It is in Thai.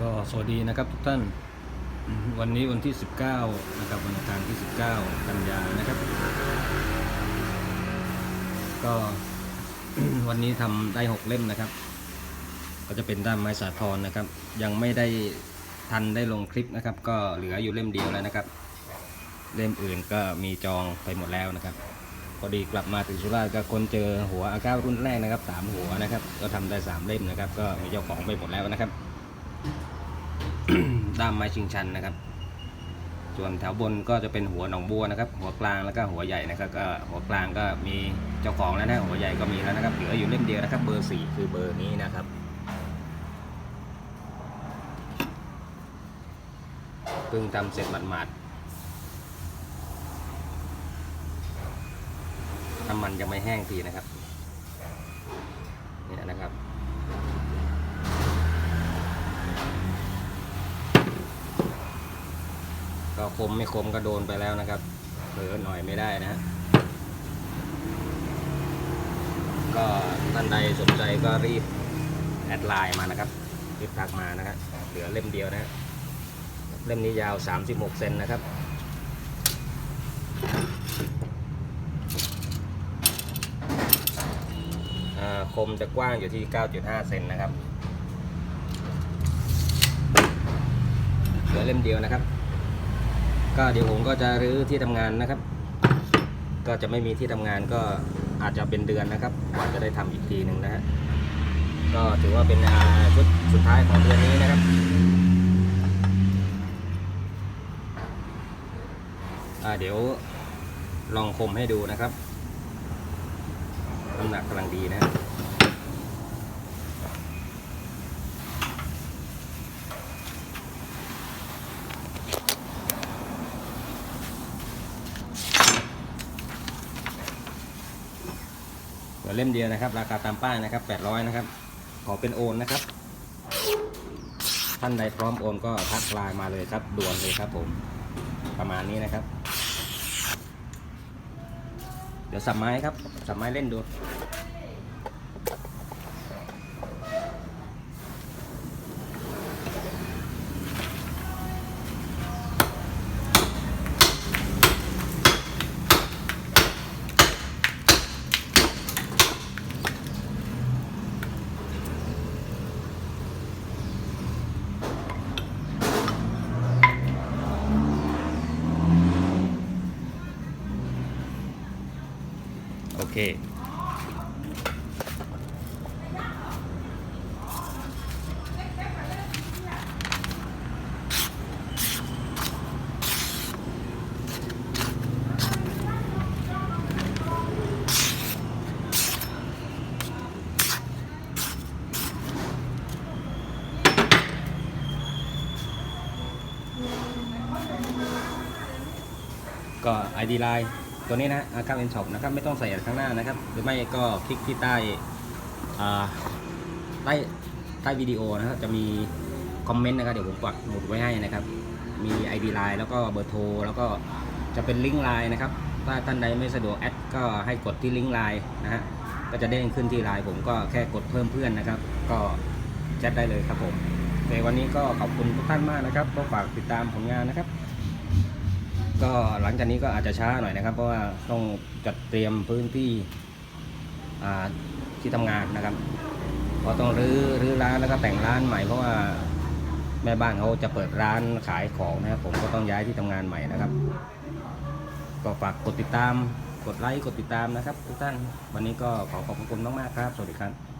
ก็สวัสดีนะครับทุกท่านวันนี้วันที่ 19 นะครับวันอังคารที่ 19 กันยานะครับ ก็วันนี้ทำได้ 6 เล่มนะครับ ก็จะเป็นด้ามไม้สาทรนะครับ ยังไม่ได้ทันได้ลงคลิปนะครับ ก็เหลืออยู่เล่มเดียวแล้วนะครับ เล่มอื่นก็มีจองไปหมดแล้วนะครับพอดีกลับมาถึงสุราษฎร์ก็คนเจอหัวอาก้ารุ่นแรกนะครับสามหัวนะครับ ก็ทำได้สามเล่มนะครับ ก็มีเจ้าของไปหมดแล้วนะครับ ด้ามไม้ชิงชันนะครับ ส่วนแถวบนก็จะเป็นหัวหนองบัวนะครับ หัวกลางแล้วก็หัวใหญ่นะครับก็หัวกลางก็มีเจ้าของแล้วนะหัวใหญ่ก็มีแล้วนะครับเหลืออยู่เล่มเดียวนะครับ เบอร์สี่คือเบอร์นี้นะครับเพิ่งทำเสร็จหมาดๆน้ำมันยังไม่แห้งทีนะครับเนี่ยนะครับ ก็คมไม่คมก็โดนไปแล้วนะครับเผลอหน่อยไม่ได้นะฮะก็ท่านใดสนใจก็รีบแอดไลน์มานะครับรีบทักมานะครับเหลือเล่มเดียวนะฮะเล่มนี้ยาว 36 เซนนะครับอ่าคมจะกว้างอยู่ที่ 9.5 เซนนะครับ เหลือเล่มเดียวนะครับ ก็เดี๋ยวผมก็จะรื้อที่ทำงานนะครับ ก็จะไม่มีที่ทำงานก็อาจจะเป็นเดือนนะครับกว่าจะได้ทำอีกทีหนึ่งนะฮะก็ถือว่าเป็นอาชุดสุดท้ายของเดือนนี้นะครับเดี๋ยวลองคมให้ดูนะครับน้ำหนักกำลังดีนะ เหลือเล่มเดียวนะครับ ราคาตามป้ายนะครับ 800 นะครับ ขอเป็นโอนนะครับ ท่านใดพร้อมโอนก็ทักไลน์มาเลยครับ ด่วนเลยครับผม ประมาณนี้นะครับ เดี๋ยวสับไม้ครับ สับไม้เล่นดู โอเค ก็ ID Line ตัวนี้นะอาคาเอ็นช็อปนะครับไม่ต้องใส่ข้างหน้านะครับ หรือไม่ก็คลิกที่ใต้ใต้ใต้วิดีโอนะครับจะมีคอมเมนต์นะครับเดี๋ยวผมปักหมุดไว้ให้นะครับ มี ID Line แล้วก็เบอร์โทรแล้วก็จะเป็นลิงก์ไลน์นะครับถ้าท่านใดไม่สะดวกแอดก็ให้กดที่ลิงก์ไลน์นะฮะก็จะเด้งขึ้นที่ไลน์ผมก็แค่กดเพิ่มเพื่อนนะครับ ก็แชทได้เลยครับผมในวันนี้ก็ขอบคุณทุกท่านมากนะครับ ก็ฝากติดตามผลงานนะครับ ก็หลังจากนี้ก็อาจจะช้าหน่อยนะครับ เพราะว่าต้องจัดเตรียมพื้นที่ที่ทำงานนะครับเพราะต้องรื้อรื้อร้านแล้วก็แต่งร้านใหม่เพราะว่าแม่บ้านเขาจะเปิดร้านขายของนะครับ ผมก็ต้องย้ายที่ทำงานใหม่นะครับ ก็ฝากกดติดตาม กดไลค์กดติดตามนะครับ ทุกท่านวันนี้ก็ขอขอบคุณมากๆครับ สวัสดีครับ